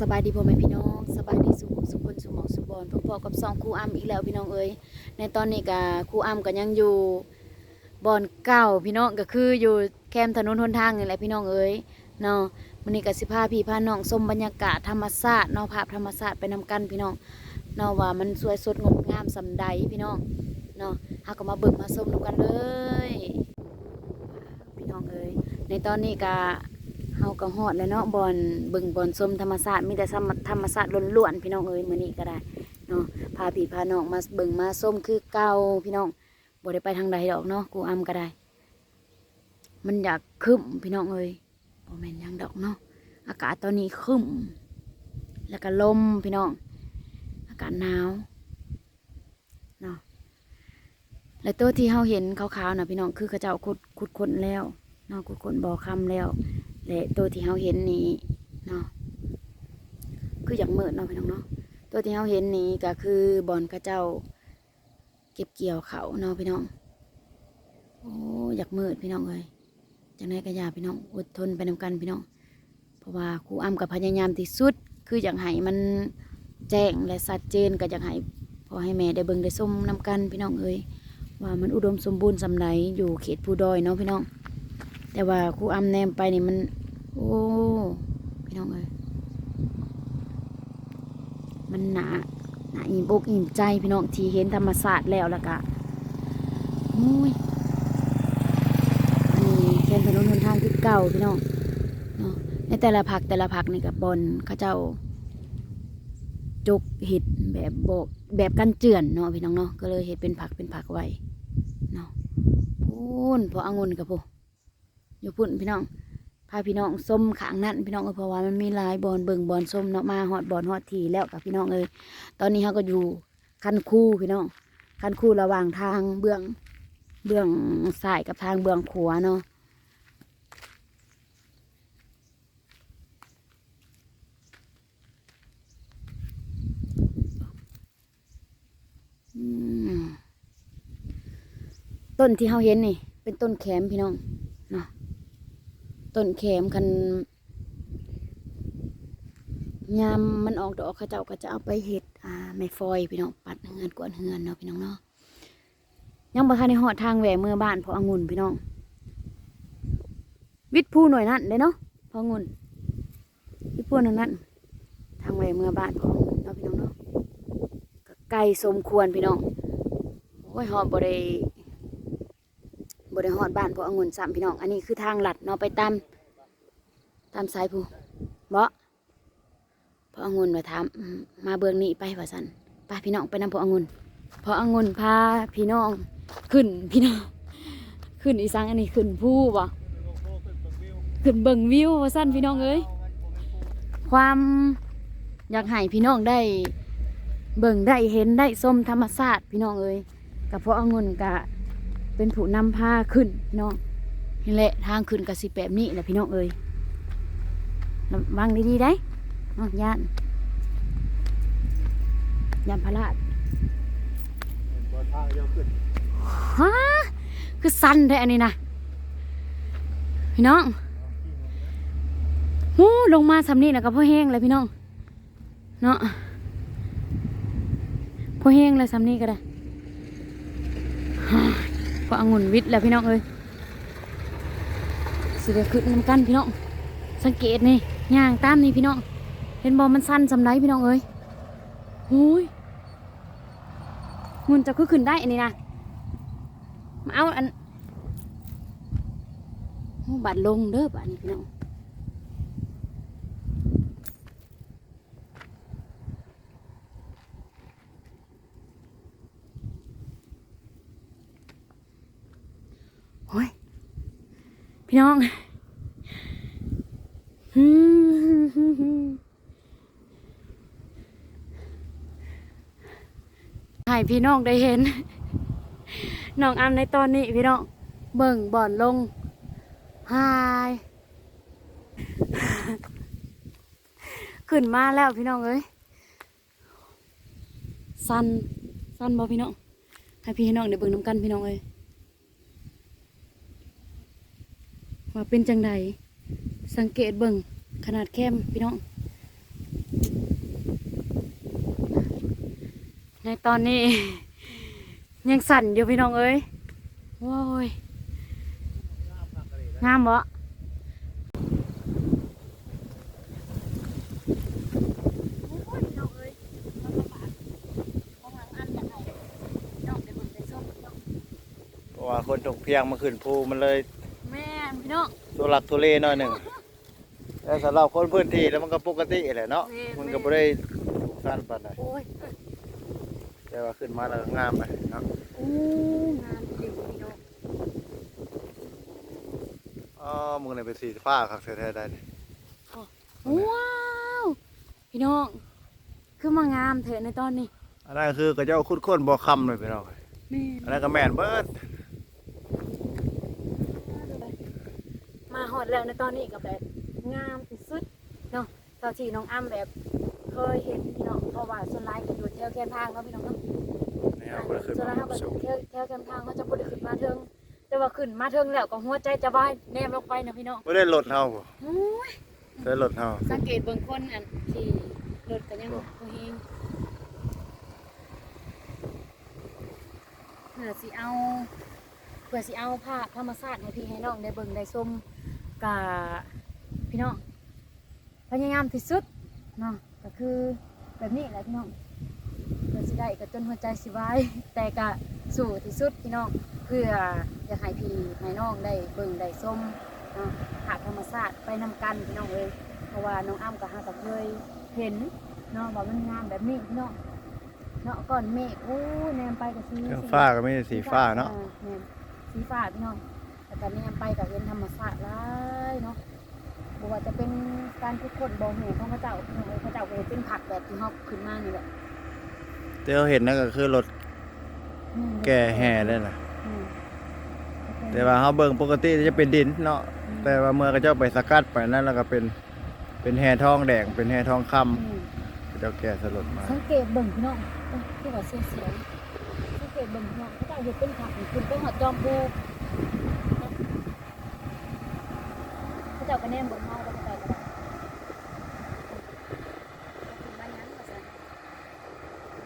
สบายดีพ่อแม่พี่น้องสบายดีสุขสุขคนสุขหมองสุขบอลพบๆกับสองครูอ้ำอีกแล้วพี่น้องเอ้ยในตอนนี้ก็ครูอ้ำก็ยังอยู่บอนเก่าพี่น้องก็คืออยู่แคมป์ถนนหนทางนี่แหละพี่น้องเอ้ยเนาะมื้อนี้ก็สิพาพี่พาน้องชมบรรยากาศธรรมชาติเนาะภาพธรรมชาติไปนำกันพี่น้องเนาะว่ามันสวยสดงดงามสำใดพี่น้องเนาะเฮาก็มาเบิ่งมาชมนำกันเลยพี่น้องเอ้ยในตอนนี้ก็ เฮาก็ฮอดแล้วเนาะบอนบึงบอนส้มธรรมศาสตร์มีแต่ธรรมธรรมศาสตร์ล้วนๆพี่น้องเอ้ยมื้อนี้ก็ได้เนาะพาพี่พาน้องมาเบิ่งมาส้มคือเก่าพี่น้องบ่ได้ไปทางใดดอกเนาะกูอำก็ได้ มันอยากครึ้มพี่น้องเอ้ยบ่แม่นหยังดอกเนาะอากาศตอนนี้ครึ้มแล้วก็ลมพี่น้อง อากาศหนาวเนาะและตัวที่เฮาเห็นขาวๆน่ะพี่น้องคือเขาเจ้าขุดขุดคนแล้วเนาะขุดคนบ่อคำแล้ว และตัวที่เราเห็นนี้เนาะคืออย่างมืดเนาะพี่น้องเนาะตัวที่เราเห็นนี้ก็คือบอนกระเจ้า เก็บเกี่ยวเขาเนาะพี่น้องโอ้อยากเมืดพี่น้องเลยจังไดก็อย่าพี่น้องอดทนไปนำกันพี่น้องเพราะว่าครูอ้ำกับพยายามที่สุด คืออยากให้มันแจ้งและชัดเจนก็อยากให้พอให้แม่ได้เบิ่งได้ส้มนำกันพี่น้องเอ้ยว่ามันอุดมสมบูรณ์สำไรอยู่เขตภูดอยเนาะพี่น้อง แต่ว่าครูอำแนมไปนี่มัน โอ้พี่น้องเอ้ยมันหนาหนาอิ่มอกอิ่มใจพี่น้องที่เห็นธรรมศาสตร์แล้วล้วก็โอ้ยอันนี้แค่ถนนหนทางที่เก่าพี่น้องเนาะในแต่ละผักแต่ละผักนี่กับบอลเขาเจ้าจกเห็ดแบบโบกแบบกันเจือนเนาะพี่น้องเนาะก็เลยเห็ดเป็นผักเป็นผักไว้เนาะพูนพออ่งุ่นกับพวอยู่พุ่นพี่น้อง พาพี่น้องส้มขางนั่นพี่น้องเอ้ยเพราะว่ามันมีลายบอนเบิ่งบอนส้มเนาะมาฮอดบอนฮอดทีแล้วกับพี่น้องเอยตอนนี้เขาก็อยู่คันคู่พี่น้องคันคู่ระหว่างทางเบื้องเบื้องซ้ายกับทางเบื้องขวาเนาะต้นที่เขาเห็นนี่ เป็นต้นแขมพี่น้องเนาะ ต้นแขมคันยามมันออกดอกเขาเจ้าก็จะเอาไปเห็ดอ่าไม่ฟอยพี่น้องปัดเฮือนกวนเฮือนเนาะพี่น้องเนาะยังบ่ทันในหอดทางแหวเมื่อบ้านพอองุ่นพี่น้อง วิทผู้หน่วยนั่นเลยเนาะพอองุ่นวิทผู้หน่วยนั่นทางแหวเมื่อบ้านพอองุ่นเนาะพี่น้องเนาะก็ไกลสมควรพี่น้องโอ้ยหอดบ่ได้ บริหอดบ้านพวกองุ่นสามพี่น้อง อันนี้คือทางหลัดเนาะไปตามตามสายผู้เบาะพอองุ่นมาถามมาเบืองนี้ไปว่าสันไปพี่น้องไปนำพอองุ่นพอองุ่นพาพี่น้องขึ้นพี่น้องขึ้นอีสังอันนี้ขึ้นผู้บ่ขึ้นเบิ่งวิวว่าสั้นพี่น้องเอ้ยความอยากให้พี่น้องได้ เบิ่งได้เห็นได้ชมธรรมชาติพี่น้องเอ้ยกับพอองุ่นกะ เป็นผู้นำพาขึ้นพี่น้องนี่แหละทางขึ้นกับสิแบบนี้แหละพี่น้องเอ้ยระวังดีๆได้น้องย่านย่านพระราชบนทางยาวขึ้นฮะคือสั้นแท้อันนี้นะพี่น้องหูลงมาสำนี่แล้วก็พ่อแห้งเลยพี่น้องเนาะพ่อแห้งเลยสำนี่ก็ได้ พอองุ่นวิทย์แล้วพี่น้องเอ้ยสิเดขึ้นน้ำกันพี่น้อง สังเกตนี่ย่างตามนี่พี่น้อง เห็นบอมันสั้นสำไรพี่น้องเอ้ยหูยงุนจะขึ้นขึ้นได้อันนี้นะมาเอาอันบัดลงเด้อบัดนี้พี่น้อง พี่น้องให้พี่น้องได้เห็น น้องอันในตอนนี้พี่น้อง เบิ่งบ่อนลงหายขึ้นมาแล้วพี่น้องเอ้ยสันสันบ่พี่น้อง ให้พี่ให้น้องได้เบิ่งน้ำกันพี่น้องเอ้ย ว่าเป็นจังใดสังเกตเบิ่งขนาดแคมพี่น้อง ในตอนนี้ ยังสั่นอยู่พี่น้องเอ้ยว้ายงามบะว่าคนตกเพียงมาขึ้นภูมันเลย แม่นพี่น้องตัวหลักทุเลหน่อยหนึ่งแต่สำหรับคนพื้นที่แล้วมันก็ปกติแหละเนาะแม่นมันก็บ่ได้ถูกสั้นปานใดโอ้ยแต่ว่าขึ้นมาแล้วก็งามไปเนาะอู้งามจริงพี่น้องอ๋อมึงเนี่ยเป็นสีฟ้าคักแท้ๆได้นี่ว้าวพี่น้องคือมางามเถอะในตอนนี้อันนั้นคือก็เจ้าคุดค้นบ่คำเลยพี่น้องแม่อันนั้นก็แม่นเบิด มาหอ ดแล้วในตอนนี้กับแบบงามที่สุดเนาะตอนที่น้องอ้ำแบบเคยเห็นพี่น้องเพราะว่าส่วนไลน์ก็อยู่แถวแคมทางเนาะพี่น้องเนาะนี่ครับบ่ได้ขึ้นส่วนมาไลน์เขาก็สูงแถวแถวแคมทางเขาจะบ่ได้ขึ้นมาเทิง แต่ว่าขึ้นมาเทิงแล้วก็หัวใจจะวายแนมลงไปนะพี่น้องบ่ได้ลดเฮาบ่โอ้ยได้ลดเฮาสังเกตเบิ่งคนอันที่รถก็ยังบ่เฮงเพื่อสิเอาเพื่อสิเอาภาพธรรมชาติให้พี่ให้น้องได้เบิ่งได้ชม กะพี่น้องพยายามที่สุดเนาะก็คือแบบนี้แหละพี่น้องเพื่อสิได้ก็จนหัวใจสิวายแต่ก็สู้ที่สุดพี่น้องเพื่ออยากให้พี่ให้น้องได้เบิ่งได้ชมเนาะภาพธรรมชาติไปนำกันพี่น้องเอ้ยเพราะว่าน้องอ้ำกับฮากับเคยเห็นเนาะว่ามันงามแบบนี้เนาะเนาะก่อนเมฆโอ้แนมไปกับสีเครื่องฟ้าก็ไม่ใช่สีฟ้าเนาะอ่แนมสีฟ้าพี่น้อง แต่ตอนนี้แนมไปกับเห็นธรรมชาติหลายเนาะบอกว่าจะเป็นการทุกคนบอกเหตุของพระเจ้าพี่น้องเอ้ยพระเจ้าก็เห็นเป็นผักแบบที่ฮอกขึ้นมานี่แหละแต่เราเห็นนั่นก็คือรถอืมแก่แห่เลยน่ะอืมแต่ว่าเฮาเบิ่งปกติจะเป็นดินเนาะอืมแต่ว่าเมื่อเขาเจ้าไปสกัดไปนั่นแล้วก็เป็นเป็นแห่ทองแดงเป็นแห่ทองคำอืมเขาเจ้าแก่สลดมาสังเกตเบิ่งพี่น้องเอ้ยที่ว่าเสียงเสียงสังเกตเบิ่งพี่น้องพระเจ้าเห็นเป็นผักนี่ขึ้นไปหอดจอมภูพระเจ้าก็แนมเบิ่งเฮาแล้วพระเจ้าก็ได้มาหยังมาซะ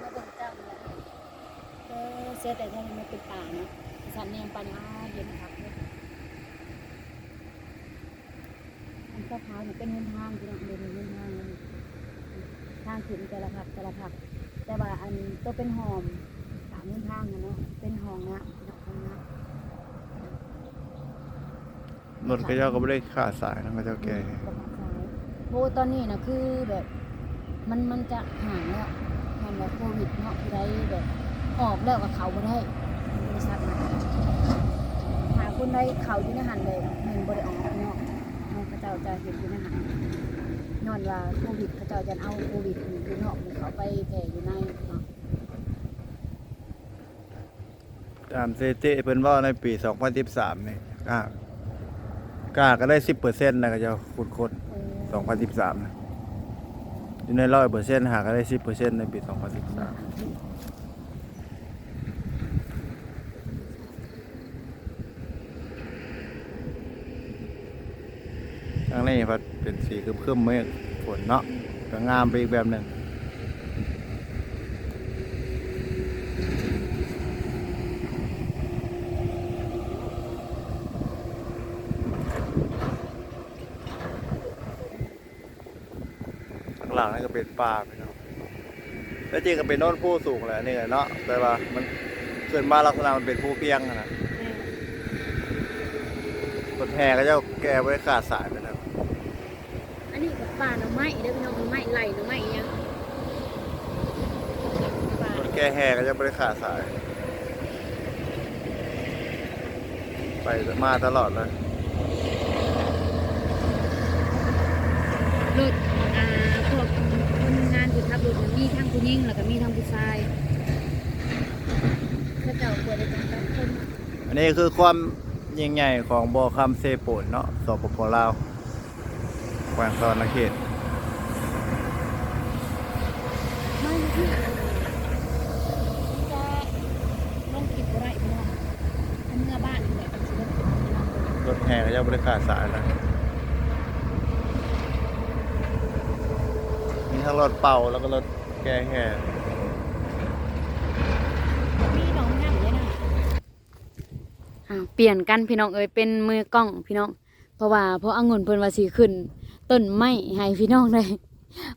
มาเบิ่งเจ้านี่แหละเออเสียแต่แท้มันเป็นป่านะสันแนมปัญหาเย็นคักเลยอันก็พาวนี่เป็นเงินทางพี่น้องเดินเงินทางทางขึ้นแต่ละผักแต่ละผักแต่ว่าอันตัวเป็นหอมตามเงินทางนะเนาะเป็นหอมอกหอมนะ รถเขาเจ้าก็ไม่ได้ขาดสายนะเขาเจ้าแก่ดอกหอมสายโอ้ตอนนี้นะคือแบบ มันมันจะห่างแล้วมันแบบโควิดเนาะผู้ใดแบบออกแล้วกับเขาบ่ได้บริษัทนะหาคนใดเขาอยู่ในหันเลยหนึ่งบริออกเนาะเนาะเขาเจ้าจะเห็นอยู่ในหันนอนว่าโควิดเขาเจ้าจะเอาโควิดอยู่นอกเขาไปแผ่อยู่ในเนาะตามเซติเพิ่นว่าในปี 2013นี่กล้า กล้าก็ได้10%นะเขาเจ้าขุดคน2013นะอยู่ใน100%หาก็ได้10%ในปี2013ทางนี้พัดเป็นสีครึมๆเมฆฝนเนาะก็งามไปอีกแบบหนึ่ง ข้างหลังนี่ก็เป็นป่าไปเนาะแล้วจริงก็เป็นโน้นผู้สูงแหละนี่แหละเนาะแต่ว่ามันเกินมาลักษณะมันเป็นผู้เพียงอะนะรถแห่ก็จะแก้ไว้ขาดสายไปนะอันนี้กับป่าหน่อไม้เด้อพี่น้องหน่อไม้ไหลหน่อไม้อิหยังป่ารถแก้แห่ก็จะบริขาดสาย ไปมาตลอดเลย รถอ่าพวกคน งานที่ขับรถน่ะมีทั้งผู้หญิงแล้วก็มีทั้งผู้ชายเขาเจ้าเปิดได้จังกับคนอันนี้คือความยิ่งใหญ่ของบ่อคำเซโปนเนาะสปปลาวแขวงตอนนาเขตไม่ที่จะลงกินบ่ได้พี่น้องอันเมื่อบ้านนี่แหละกันสิลงกินพี่น้องเบิ่งรถแห่ก็จะบริขาดสายเลย ทั้งรถเป่าแล้วก็รถแก้แห่เปลี่ยนกันพี่น้องเอ้ยเป็นมือกล้องพี่น้อง เพราะว่าเพราะอางุ่นเพิ่นว่าสีขึ้น ต้นไม้ให้พี่น้องได้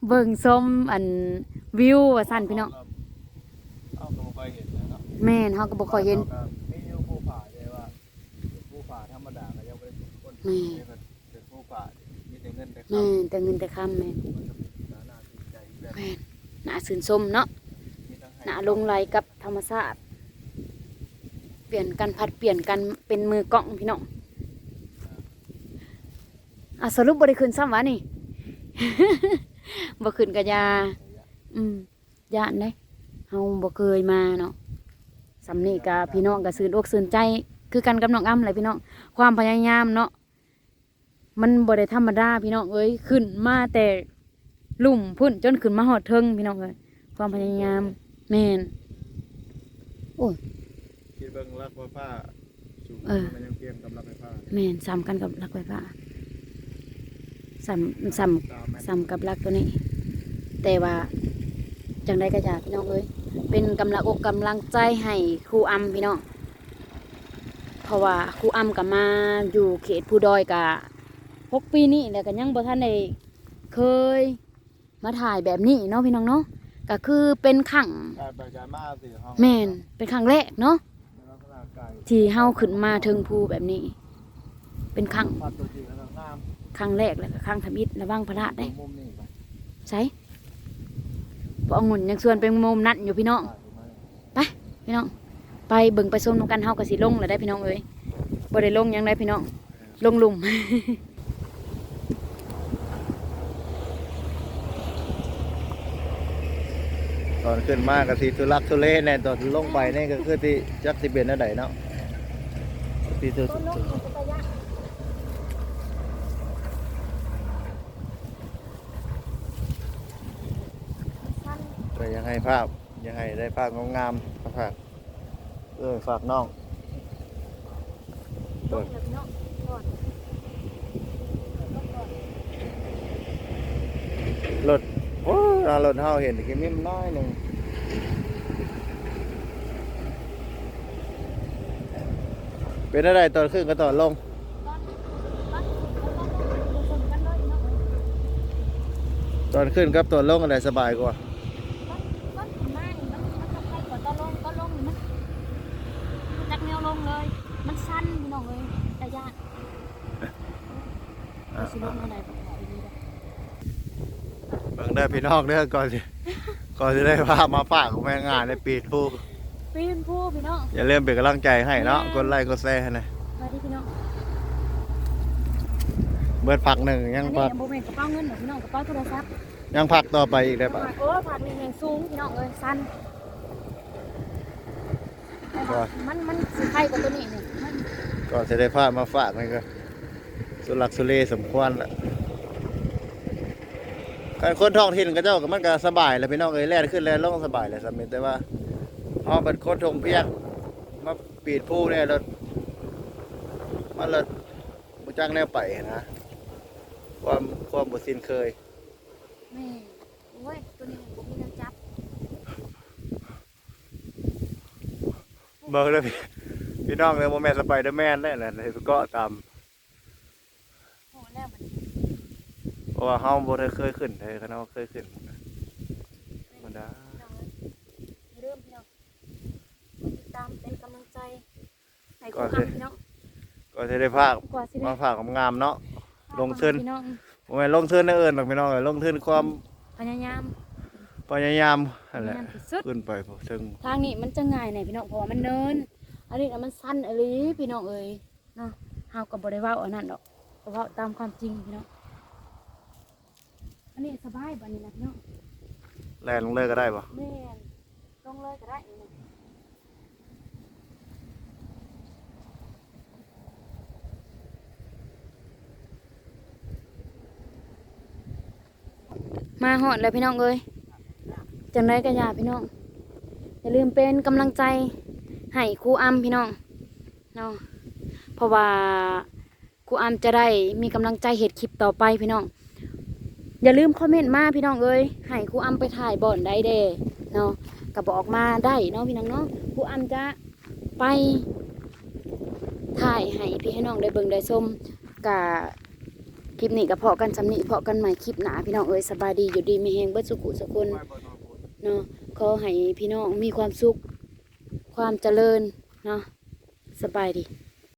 เบิ่งส้มอันวิวว่าซั่นพี่น้องแม่นเฮาก็บ่ค่อยเห็นอมีอยู่ภูผาเลยว่าภูผาธรรมดาก็ยังบ่ได้เป็นคนอืม เป็นภูามีแต่เงินแต่คแม่นแต่เงินแต่คํแม่น ม่นน่าชื่นชมเนาะหน่าลงไหลกับธรรมชาติเปลี่ยนกันพัดเปลี่ยนกันเป็นมือกล้องพี่น้องอะสรุปบ่ได้ขึ้นซ้ำวะนี่บ่ขึ้นก็อยา อืมยานเด้เฮาบ่เคยมาเนาะสำนี้กะพี่น้องก็ซื่นอกซื่นใจ คือกันกับน้องอ้ำเลยพี่น้อง ความพยายามเนาะ มันบ่ได้ธรรมดาพี่น้องเอ้ย ขึ้นมาแต่ ลุ่มพุ่นจนขึ้นมาหอดเทิงพี่น้องเอ้ยความพยายามแม่นคิดเบิ่งรักไฟฟ้าสูงเออมันยังเพียงกำลังไฟฟ้าแม่นซ้ำกันกับรักไฟฟ้าซ้ำซ้ำตามแม่นซ้ำกับรักตัวนี้ แต่ว่าจังได้ก็อยากพี่น้องเอ้ยเป็นกำลังอกกำลังใจให้ครูอำพี่น้องเพราะว่าครูอำกับมาอยู่เขตภูดอยกะหกปีนี้แล้วก็ยังบ่ทันได้เคย มาถ่ายแบบนี้เนาะพี่น้องเนาะก็คือเป็นครั้งการไปการมาสิห้องแม่นเป็นครั้งแรกเนาะในลักษณะไก่ที่เฮาขึ้นมาถึงภูแบบนี้ เป็นครั้งพัดตัวจริงแล้วงามครั้งแรกแล้วก็ครั้งทำอิฐระวังพระธาตุได้มุมนี้ไปใช่พอองุ่นยังส่วนเป็นมุมนัดอยู่พี่น้องถ่ายถูกไหมพี่น้อง ไปเบิ่งไปส้มนำกันเฮาก็สิลงแล้วได้พี่น้องเอ้ยบ่ได้ลงหยังได้พี่น้อง ลงหลุม อนขึ้นมากก็สิทุลักทุเลแน่ตอนลงไปนี่ก็คือที่จักสิเป็นอะไรเนาะที่ทุแต่ยังให้ภาพยังให้ได้ภาพงามๆฝากเออฝากน้องเปิดรถโอ้ยรถเฮาเห็นแค่มิมน้อยหนึ่งเป็นอะไรตอนขึ้นก็ตอนลงตอนขึ้นกับตอนลงอะไรสบายกว่า จักแนวลงเลย มันสั้นพี่น้องเลยแต่ยากสิลงอะไรก็ขออีกนิด เบิ่งได้พี่น้องเด้อก่อนสิก่อนจะได้ภาพมาฝากของแม่งานในปีทูปีนผู้พี่น้องอย่าลืมเป็นกำลังใจให้เนาะกดไลค์กดแชร์ให้หนะมาที่พี่น้องเบิดพักหนึ่งอัยังนนี้พักโมเมนต์กระเป๋าเงินเหรอพี่น้องกระเป๋าโทรศัพท์ยังพักต่อไปอีกได้ปะโอ้ผักนี่แห่งสูงพี่น้องเอ้ยสั้นแต่ว่ามันมันสิไข่กว่าตัวนี้เนี่ยมัน ก่อนจะได้ภาพมาฝากนี่ก็สุลักสุเลสมควรละ การคนท้องถิ่นก็เจ้าก็มันก็สบายแหล้วพี่น้องเอ้ยแล่นขึ้นแล่นลงสบายเลยสมิแต่ว่าพอเป็นคนทงเพียงมาปีดผู้เนี่ยรถมันรถบุจังแนวไปนะความความบุสินเคยแม่โอ้ยตัวนี้ผมมีน้ำจับเบิกเลยพี่พี่น้องเลยโมแมนสไปเดอร์แมนได้แหละในก็ตาม โอ้แล้วมัน เพ ราะว่าเฮาบ่ได้เคยขึ้นเลยคณะว่าเคยขึ้นมันดาพี่น้องเอ้ยอย่าลืมพี่น้องกดติดตามเป็นกำลังใจให้คุณอัพพี่น้องก็จะได้ภาคกว่าสิได้มาฝากงามๆเนาะลงทุนพี่น้องบ่แม่นลงทุนในเอิ้นหรอกพี่น้องเอ้ยลงทุนความพยายามพยายามพนั่นแหยาละยามที่สุดขึ้นไปพอถึงทางนี้มันจะง่ายหน่อยพี่น้องเพราะว่ามันเนินอันนี้นะมันสั้นอะลีพี่น้องเอ้ยเนาะเฮาก็บ่ได้เว้าอันนั้นดอกก็เว้าตามความจริงพี่น้อง อันนี้สบายบัดนี้นะพี่น้องแล่นลงเลยก็ได้บ่แม่นลงเลยก็ได้นี่นะมาหอดแล้วพี่น้องเอ้ยจังไดก็อย่าพี่น้อง อย่าลืมเป็นกำลังใจให้ครูอ้ำพี่น้องเนาะเพราะว่าครูอ้ำจะได้มีกำลังใจเห็ดคลิปต่อไปพี่น้อง อย่าลืมคอมเมนต์มาพี่น้องเอ้ยให้ครูอ้ำไปถ่ายบ่อนได้เด้เนาะก็บอกมาได้เนาะพี่น้องเนาะครูอ้ำจะไปถ่ายให้พี่ให้น้องได้เบิ่งได้ชมกะคลิปนี้ก็เพาะกันสำนีเพาะกันใหม่คลิปหนาพี่น้องเอ้ยสบายดีอยู่ดีมีแฮงเบิดสุขุสุคนไว้บ่นอนบ่นเนาะขอให้พี่น้องมีความสุข ความเจริญเนาะสบายดี